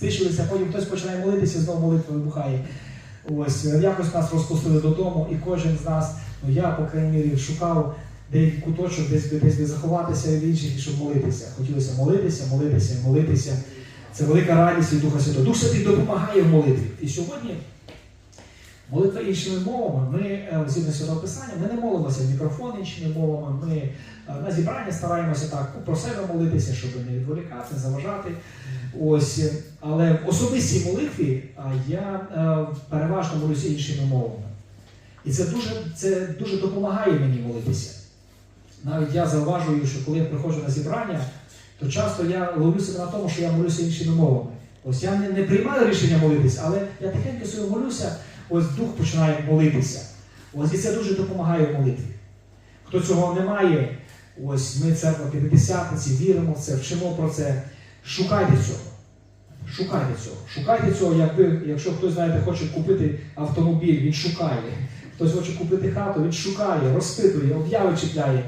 Стишилися, потім хтось починає молитися, знову молитва вибухає. Ось якось нас розпустили додому, і кожен з нас, ну я, по крайній мірі, шукав деякий куточок, десь десь би заховатися від інших, щоб молитися. Хотілося молитися, молитися, молитися. Це велика радість від Духа Святого. Дух Святий допомагає в молитві. І сьогодні молитва іншими мовами. Ми, е, згідно святого Писання, ми не молимося мікрофон іншими мовами. Ми е, на зібранні стараємося так про себе молитися, щоб не відволікати, не заважати. Ось, е, але в особистій молитві я переважно молюся іншими мовами. І це дуже, це дуже допомагає мені молитися. Навіть я зауважую, що коли я приходжу на зібрання, то часто я ловлю себе на тому, що я молюся іншими мовами. Ось я не, не приймаю рішення молитися, але я тихенько собі молюся, ось дух починає молитися. Ось і це дуже допомагає в молитві. Хто цього не має, ось ми церква П'ятидесятниці, віримо в це, вчимо про це. Шукайте цього. Шукайте цього. Шукайте цього, якби, якщо хтось, знаєте, хоче купити автомобіль, він шукає. Хтось хоче купити хату, він шукає, розпитує, обяви чіпляє.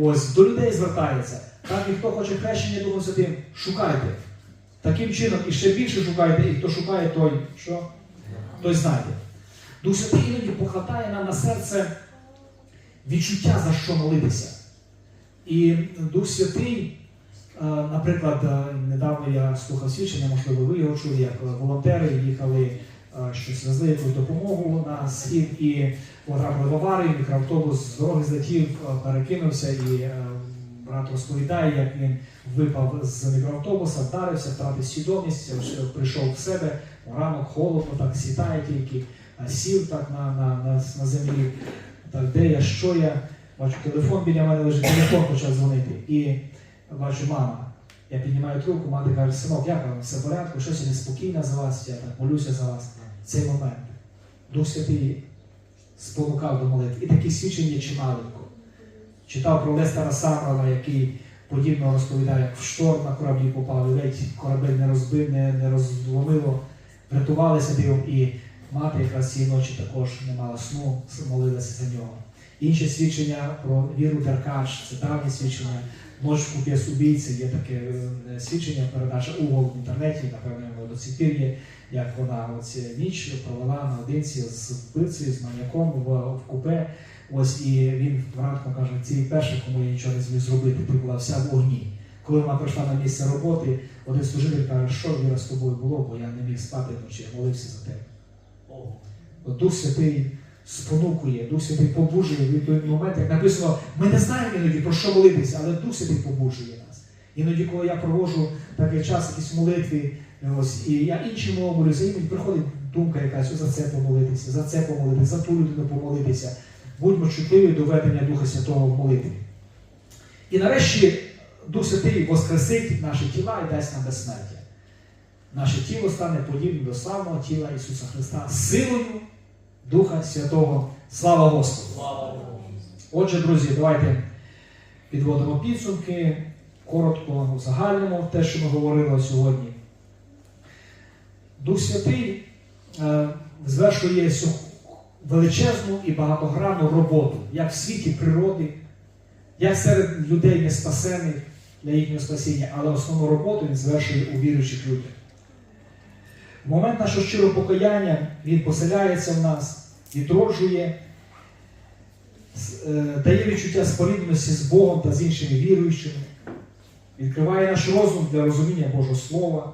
Ось, до людей звертається. Так і хто хоче хрещення Духом Святим, шукайте. Таким чином, і ще більше шукайте, і хто шукає, той що? Той знайде. Дух Святий іноді покладає нам на серце відчуття, за що молитися. І Дух Святий, е, наприклад, е, недавно я слухав свідчення, можливо, ви його чули, як волонтери їхали е, щось везли якусь допомогу на схід і потрапили в аварію, мікроавтобус з дороги злетів, перекинувся і брат розповідає, як він випав з мікроавтобуса, вдарився, втратив свідомість, прийшов в себе, ранок холодно, так сідає тільки, сів так на, на, на, на землі. Так, де я, що я? Бачу, телефон біля мене лежить, телефон почав дзвонити. І бачу, мама. Я піднімаю трубку, мати каже, синок, як вам все в порядку, щось я неспокійна за вас, я так молюся за вас. Цей момент. Дух Святий спонукав до молитви. І такі свідчення чималенько. Читав про Лестера Самрала, який подібно розповідає, як в шторм на кораблі попав, ледь корабель не розбив, не, не розломило, врятувалися дивом, і мати якраз цієї ночі також не мала сну, молилася за нього. Інше свідчення про Віру Деркач, це давнє свідчення. Ночь в купі є таке е, свідчення, передача угол в інтернеті, напевно, до сих пір є, як вона оці ніч провела наодинці з вбивцею, з маньяком в, в купе. Ось і він вранку каже, ці перші, кому я нічого не зміг зробити, ти була вся в огні. Коли вона прийшла на місце роботи, один служитель каже, що Віра з тобою було, бо я не міг спати вночі, я молився за тебе. Дух Святий спонукує, Дух Святий побужує в той момент, як написано, ми не знаємо іноді про що молитися, але Дух Святий побужує нас. Іноді, коли я проводжу такий час, якісь молитви, ось, і я інші мови молюся, іноді приходить думка якась за це помолитися, за це помолитися, за ту людину помолитися. Будьмо чутливі до ведення Духа Святого в молитві. І нарешті Дух Святий воскресить наші тіла і дасть нам безсмертя. Наше тіло стане подібним до славного тіла Ісуса Христа силою Духа Святого. Слава Господу! Отже, друзі, давайте підводимо підсумки, коротко узагальнимо те, що ми говорили сьогодні. Дух Святий е, звершує величезну і багатогранну роботу, як в світі природи, як серед людей неспасених для їхнього спасіння, але основну роботу він звершує у віруючих людях. В момент нашого щирого покаяння Він поселяється в нас, відроджує, е, дає відчуття спорідності з Богом та з іншими віруючими, відкриває наш розум для розуміння Божого Слова,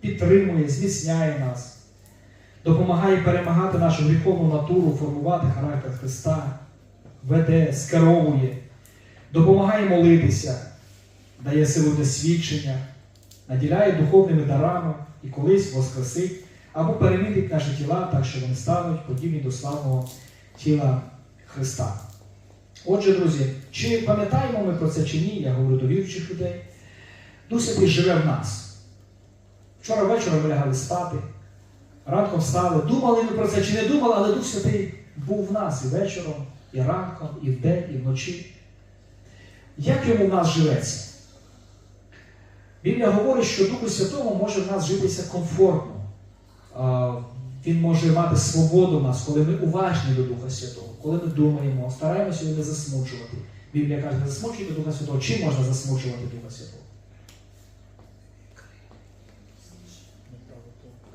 підтримує, зміцняє нас, допомагає перемагати нашу гріховну натуру, формувати характер Христа, веде, скеровує, допомагає молитися, дає силу для свідчення, наділяє духовними дарами і колись воскресить або перемінить наші тіла так, що вони стануть подібні до славного тіла Христа. Отже, друзі, чи пам'ятаємо ми про це чи ні, я говорю до віруючих людей. Дух Святий живе в нас. Вчора вечором ми лягали спати, ранком встали, думали ми про це чи не думали, але Дух Святий був в нас і вечором, і ранком, і вдень, і вночі. Як йому в нас живеться? Біблія говорить, що Духу Святому може в нас житися комфортно. Він може мати свободу в нас, коли ми уважні до Духа Святого, коли ми думаємо, стараємося його не засмучувати. Біблія каже, не засмучуйте Духа Святого. Чим можна засмучувати Духа Святого?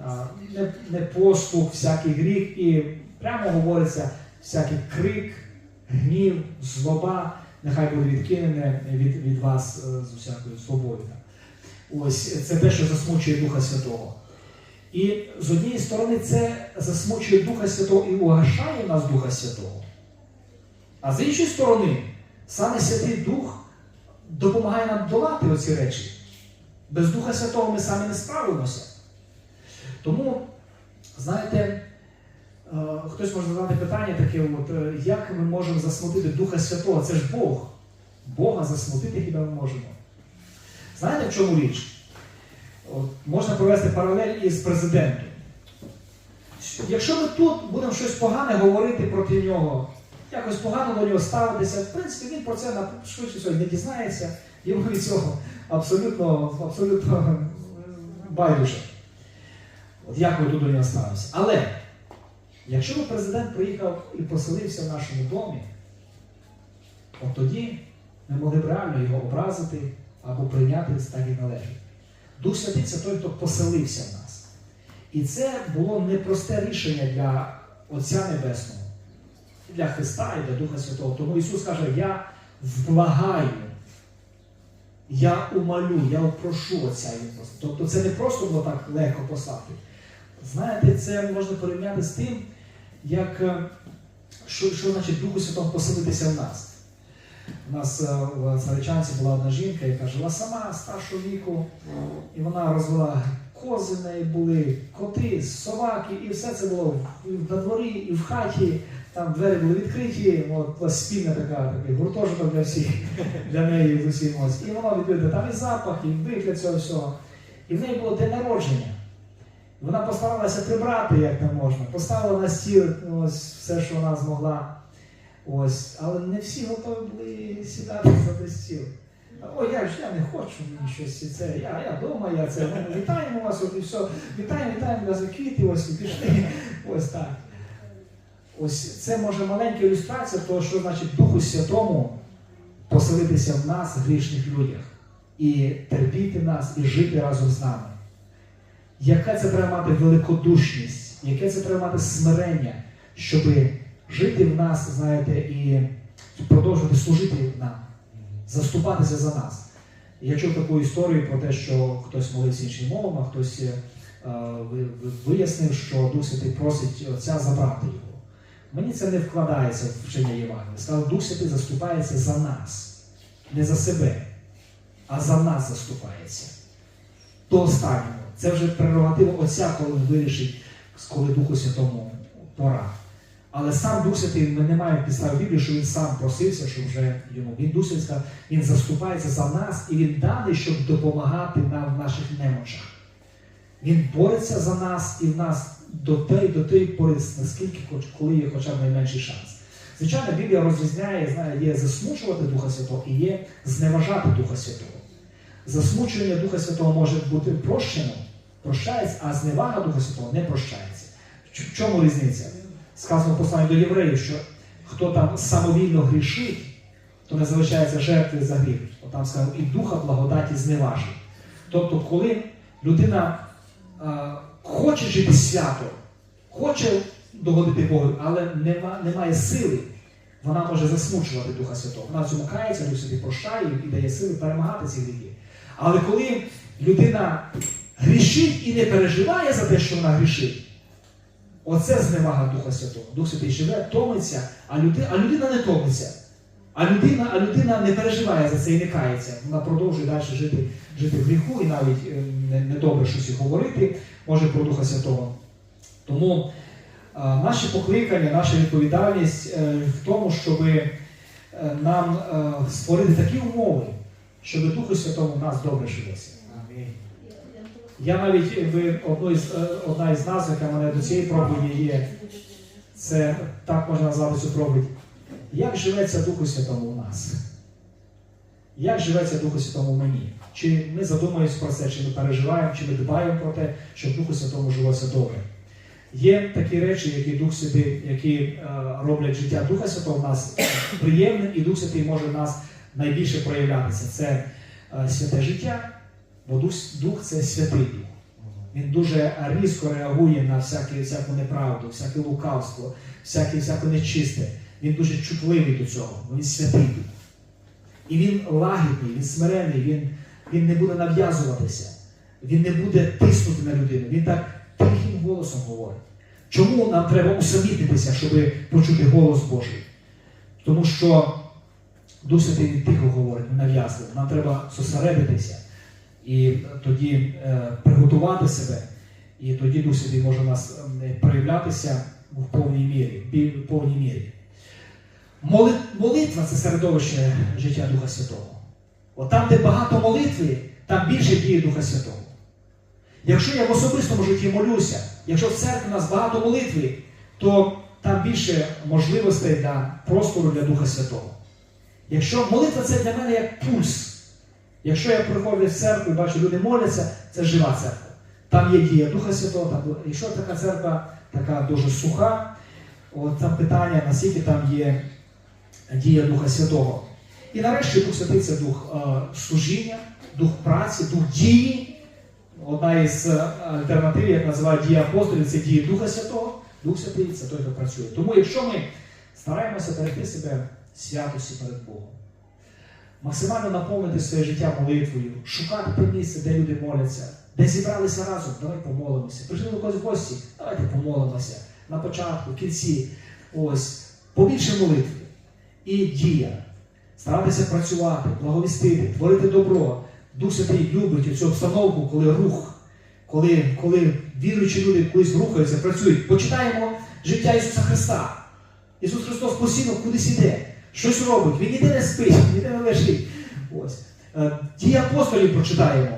а, не, всякий гріх, і прямо говориться всякий крик, гнів, злоба, нехай буде відкинене від, від вас е, з усякою злобою. Ось це те, що засмучує Духа Святого. І з однієї сторони це засмучує Духа Святого і угашає нас Духа Святого. А з іншої сторони, саме Святий Дух допомагає нам долати оці речі. Без Духа Святого ми самі не справимося. Тому, знаєте, е, хтось може задати питання таке, от, е, як ми можемо засмутити Духа Святого? Це ж Бог. Бога засмутити хіба ми можемо. Знаєте, в чому річ? От, можна провести паралель із президентом. Якщо ми тут будемо щось погане говорити проти нього, якось погано до нього ставитися, в принципі, він про це на- швидше всього не дізнається, йому від цього абсолютно, абсолютно байдуже. От як ми тут до нього ставимося. Але якщо би президент приїхав і поселився в нашому домі, от тоді ми могли б реально його образити або прийняти так і належить. Дух Святий це той, хто поселився в нас. І це було непросте рішення для Отця Небесного, і для Христа і для Духа Святого. Тому Ісус каже, я вблагаю, я умалю, я прошу Отця. Тобто це не просто було так легко послати. Знаєте, це можна порівняти з тим, як, е, що, що значить Духу Святому поселитися в нас. У нас е, в Царичанці була одна жінка, яка жила сама старшого віку, і вона розвела кози в неї були, коти, собаки, і все це було на дворі і в хаті. Там двері були відкриті, от спільна така, такий гуртожиток для всіх, для неї з усім ось. І воно відкрите, там і запах, і вигляд цього всього. І в неї було день народження. Вона постаралася прибрати як не можна, поставила на стіл ну, ось все, що вона змогла. Ось, але не всі готові були сідати за той стіл. О, я ж я не хочу мені щось це. Я, я вдома, я це. Ми вітаємо вас, от і все. Вітаємо, вітаємо вас за ось і пішли. Ось так. Ось це може маленька ілюстрація того, що значить Духу Святому поселитися в нас, грішних людях, і терпіти нас, і жити разом з нами. Яке це треба мати великодушність, яке це треба мати смирення, щоб жити в нас, знаєте, і продовжувати служити нам, заступатися за нас. Я чув таку історію про те, що хтось молився іншим мовами, а хтось е, ви- ви- вияснив, що Дух Святий просить Отця забрати його. Мені це не вкладається в вчення Євангелія. Сказав, Дух Святий заступається за нас, не за себе, а за нас заступається. До останнього. Це вже прерогатива Отця, коли він вирішить, коли Духу Святому пора. Але сам Дух Святий, ми не маємо підстави Біблії, що він сам просився, що вже йому. Він Дух Святий він заступається за нас і він даний, щоб допомагати нам в наших немочах. Він бореться за нас і в нас до тієї до тієї пори, наскільки коли є хоча б найменший шанс. Звичайно, Біблія розрізняє, знає, є засмучувати Духа Святого і є зневажати Духа Святого. Засмучення Духа Святого може бути прощено, прощається, а зневага Духа Святого не прощається. В чому різниця? Сказано в посланні до євреїв, що хто там самовільно грішить, то не залишається жертвою за гріх. Там сказано, і духа благодаті зневажить. Тобто, коли людина а, хоче жити свято, хоче догодити Богу, але нема, немає сили, вона може засмучувати Духа Святого. Вона в цьому кається, Дух Святий прощає і дає сили перемагати ці гріхи. Але коли людина грішить і не переживає за те, що вона грішить, оце зневага Духа Святого. Дух Святий живе, томиться, а людина, а людина не томиться. А людина, а людина не переживає за це і не кається. Вона продовжує далі жити, жити в гріху і навіть е, не- недобре щось говорити може про Духа Святого. Тому а, наші покликання, наша відповідальність е, в тому, щоб нам е, створити такі умови, щоб Духу Святому в нас добре жилося. Я навіть ви одну із, е, одна із назв, яка мене до цієї проповіді є, це так можна назвати цю проповідь. Як живеться Духу Святому у нас? Як живеться Духу Святому в мені? Чи ми задумуємося про це, чи ми переживаємо, чи ми дбаємо про те, щоб Духу Святому жилося добре? Є такі речі, які Дух Святий, які е, роблять життя Духа Святого в нас приємним, і Дух Святий може в нас найбільше проявлятися. Це е, святе життя, бо Дух, це святий Дух. Він дуже різко реагує на всяке, всяку неправду, всяке лукавство, всяке, всяке нечисте. Він дуже чутливий до цього, бо він святий. Дух. І він лагідний, він смирений, він, він не буде нав'язуватися, він не буде тиснути на людину. Він так тихим голосом говорить. Чому нам треба усамітнитися, щоб почути голос Божий? Тому що Дух Святий тихо говорить, не нав'язливо. Нам треба зосередитися і тоді е, приготувати себе, і тоді Дух Святий може у нас проявлятися в повній мірі. В повній мірі. Молитва це середовище життя Духа Святого. От там, де багато молитви, там більше діє Духа Святого. Якщо я в особистому житті молюся, якщо в церкві у нас багато молитви, то там більше можливостей для простору для Духа Святого. Якщо молитва це для мене як пульс. Якщо я приходжу в церкву і бачу, люди моляться, це жива церква. Там є дія Духа Святого. Там, якщо така церква така дуже суха, от там питання, наскільки там є дія Духа Святого. І нарешті Дух Святий це дух е, служіння, дух праці, дух дії. Одна із е, альтернатив, як називають дія апостолів, це дія Духа Святого. Дух Святий це той, хто працює. Тому якщо ми стараємося берегти себе святості перед Богом, максимально наповнити своє життя молитвою, шукати те місце, де люди моляться, де зібралися разом, давай помолимося. Прийшли до когось в гості, давайте помолимося. На початку, в кінці. Ось, побільше молитви і дія. Старатися працювати, благовістити, творити добро. Дух Святий любить цю обстановку, коли рух, коли, коли віруючі люди колись рухаються, працюють. Почитаємо життя Ісуса Христа. Ісус Христос постійно кудись іде, щось робить, Він ніде не спить, ніде не лежить. Ось. Е, Дії апостолів прочитаємо.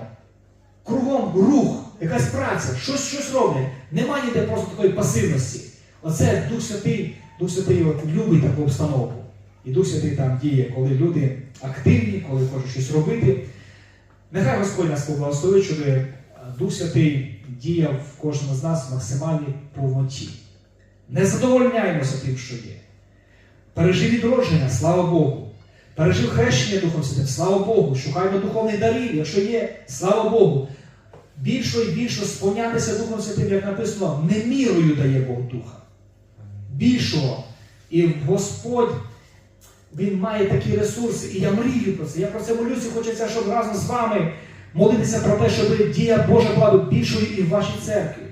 Кругом рух, якась праця, щось, щось роблять. Нема ніде просто такої пасивності. Оце Дух Святий, Дух Святий от любить таку обстановку. І Дух Святий там діє, коли люди активні, коли хочуть щось робити. Нехай Господь нас поблагословить, щоб Дух Святий діяв в кожному з нас в максимальній повноті. Не задовольняємося тим, що є. Пережив відродження, слава Богу. Пережив хрещення Духом Святим, слава Богу. Шукаємо духовних дарів, якщо є, слава Богу. Більше і більше сповнятися Духом Святим, як написано, не мірою дає Бог Духа. Більшого. І Господь, Він має такі ресурси, і я мрію про це. Я про це молюся, хочеться, щоб разом з вами молитися про те, щоб дія Божа була більшою і в вашій церкві,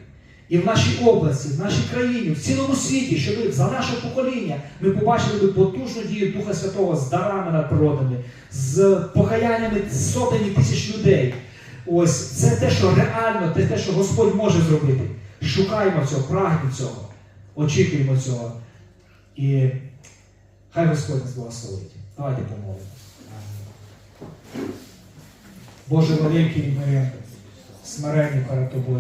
і в нашій області, в нашій країні, в цілому світі, щоб за наше покоління ми побачили би потужну дію Духа Святого з дарами надприродними, з покаяннями сотень і тисяч людей. Ось це те, що реально, це те, що Господь може зробити. Шукаємо цього, прагнемо цього, очікуємо цього. І хай Господь нас благословить. Давайте помолимо. Боже великий, ми смирені перед тобою.